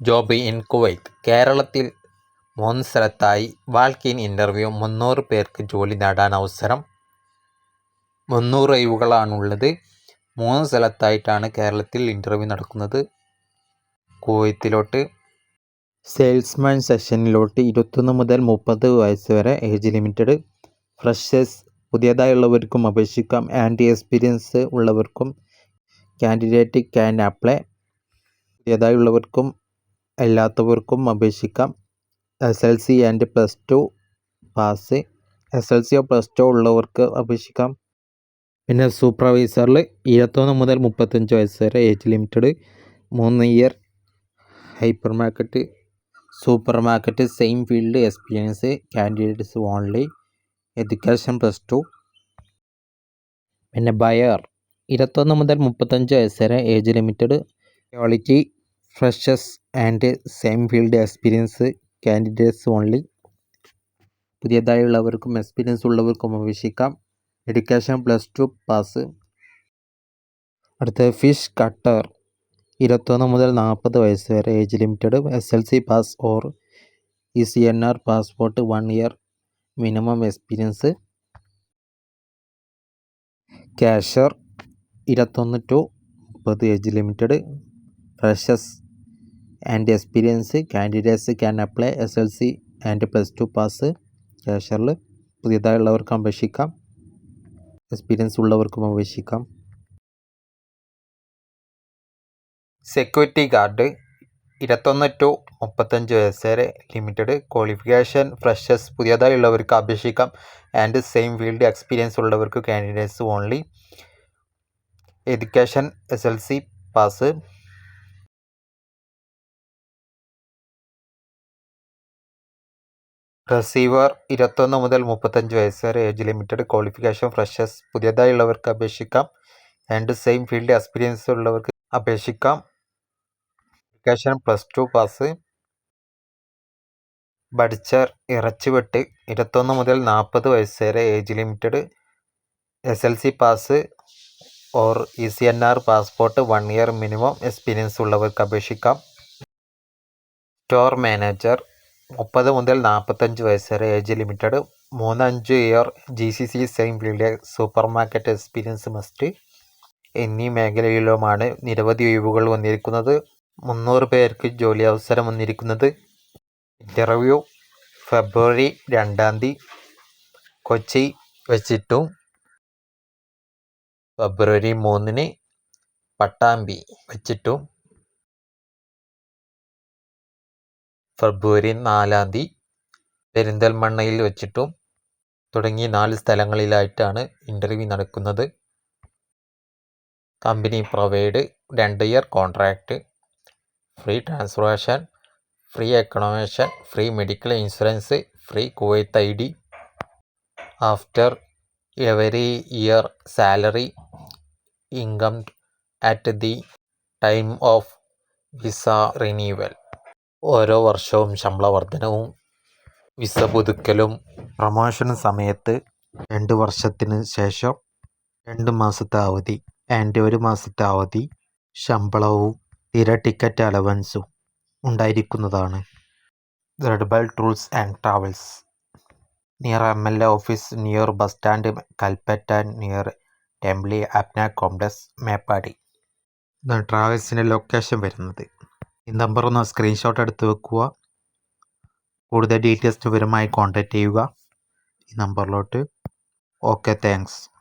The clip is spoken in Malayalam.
Job in Kuwait. കേരളത്തിൽ മൂന്ന് സ്ഥലത്തായി വാൾക്ക് ഇൻ ഇന്റർവ്യൂ മുന്നൂറ് പേർക്ക് ജോലി നേടാൻ അവസരം മുന്നൂറ് ഒഴിവുകളാണുള്ളത്. മൂന്ന് സ്ഥലത്തായിട്ടാണ് കേരളത്തിൽ ഇന്റർവ്യൂ നടക്കുന്നത്. കുവൈത്തിലോട്ട്. സെയിൽസ്മാൻ സെഷനിലോട്ട് ഇരുപത്തൊന്ന് മുതൽ മുപ്പത് വയസ്സ് വരെ ഏജ് ലിമിറ്റഡ്. ഫ്രഷേഴ്സ് പുതിയതായുള്ളവർക്കും അപേക്ഷിക്കാം. ആന്റി എക്സ്പീരിയൻസ് ഉള്ളവർക്കും കാൻഡിഡേറ്റ് ക്യാൻ അപ്ലൈ. പുതിയതായുള്ളവർക്കും അല്ലാത്തവർക്കും അപേക്ഷിക്കാം. S L C and plus two pass S L സിയോ പ്ലസ് ടു ഉള്ളവർക്ക് അപേക്ഷിക്കാം. പിന്നെ സൂപ്പർവൈസറിൽ ഇരുപത്തൊന്ന് മുതൽ മുപ്പത്തഞ്ച് വയസ്സ് വരെ ഏജ് ലിമിറ്റഡ് മൂന്ന് year hyper market super market same field experience candidates only education plus two പിന്നെ ബയർ ഇരുപത്തൊന്ന് മുതൽ മുപ്പത്തഞ്ച് വയസ്സ് വരെ age limited quality freshers and same field experience candidates only. പുതിയതായുള്ളവർക്കും experience ഉള്ളവർക്കും അപേക്ഷിക്കാം. Education plus two pass. അടുത്ത ഫിഷ് കട്ടർ. ഇരുപത്തൊന്ന് മുതൽ നാൽപ്പത് വയസ്സ് വരെ age limited. S L C pass or E C N R passport one year minimum experience. Cashier ഇരുപത്തൊന്ന് ടു മുപ്പത് age limited. Freshers and experience candidates can apply S L C and plus two pass ക്യാഷറിൽ പുതിയതായുള്ളവർക്ക് അപേക്ഷിക്കാം. എക്സ്പീരിയൻസ് ഉള്ളവർക്കും അപേക്ഷിക്കാം. സെക്യൂരിറ്റി ഗാർഡ് ഇരുപത്തൊന്ന് ടു മുപ്പത്തഞ്ച് വയസ്സ് വരെ ലിമിറ്റഡ് ക്വാളിഫിക്കേഷൻ ഫ്രഷേഴ്സ് പുതിയതായുള്ളവർക്ക് അപേക്ഷിക്കാം. ആൻഡ് സെയിം ഫീൽഡ് എക്സ്പീരിയൻസ് ഉള്ളവർക്ക് candidates only education S L C pass receiver ഇരുപത്തൊന്ന് മുതൽ മുപ്പത്തഞ്ച് വയസ്സ് വരെ ഏജ് ലിമിറ്റഡ് ക്വാളിഫിക്കേഷൻ ഫ്രഷേഴ്സ്. പുതിയതായുള്ളവർക്ക് അപേക്ഷിക്കാം. ആൻഡ് സെയിം ഫീൽഡ് എക്സ്പീരിയൻസ് ഉള്ളവർക്ക് അപേക്ഷിക്കാം. Application plus two pass. Butcher ഇറച്ചിവെട്ട് ഇരുപത്തൊന്ന് മുതൽ നാൽപ്പത് വയസ്സ് വരെ age limited. S L C pass. Or E C N R passport one year minimum experience ഉള്ളവർക്ക് അപേക്ഷിക്കാം. Store manager. മുപ്പത് മുതൽ നാൽപ്പത്തഞ്ച് വയസ്സ് വരെ ഏജ് ലിമിറ്റഡ്. മൂന്ന് അഞ്ച് year G C C same field super market experience must. എന്നീ മേഖലയിലുമാണ് നിരവധി ഒഴിവുകൾ വന്നിരിക്കുന്നത്. മുന്നൂറ് പേർക്ക് ജോലി അവസരം വന്നിരിക്കുന്നത്. ഇന്റർവ്യൂ ഫെബ്രുവരി രണ്ടാം തീയതി കൊച്ചി വെച്ചിട്ടും ഫെബ്രുവരി മൂന്നിന് പട്ടാമ്പി വെച്ചിട്ടും ഫെബ്രുവരി നാലാം തീയതി പെരിന്തൽമണ്ണയിൽ വെച്ചിട്ടും തുടങ്ങി നാല് സ്ഥലങ്ങളിലായിട്ടാണ് ഇന്റർവ്യൂ നടക്കുന്നത്. കമ്പനി പ്രൊവൈഡ് രണ്ട് year contract free transportation free accommodation free medical insurance free Kuwait I D after every year salary income at the time of visa renewal ഓരോ വർഷവും ശമ്പള വർധനവും വിസ പുതുക്കലും പ്രമോഷൻ സമയത്ത് രണ്ട് വർഷത്തിന് ശേഷം രണ്ട് മാസത്തെ അവധി ആൻഡ് ഒരു മാസത്തെ അവധി ശമ്പളവും സ്ഥിര ടിക്കറ്റ് അലവൻസും ഉണ്ടായിരിക്കുന്നതാണ്. Redbell tours and travels. Near M L A office near bus stand Kalpetta near temple Apna complex Meppadi. ട്രാവൽസിന്റെ location വരുന്നത്. ഈ നമ്പർ ഒന്ന് സ്ക്രീൻഷോട്ട് എടുത്ത് വെക്കുക. കൂടുതൽ ഡീറ്റെയിൽസ് വിവരമായി കോൺടാക്റ്റ് ചെയ്യുക. ഈ നമ്പറിലോട്ട്. Okay thanks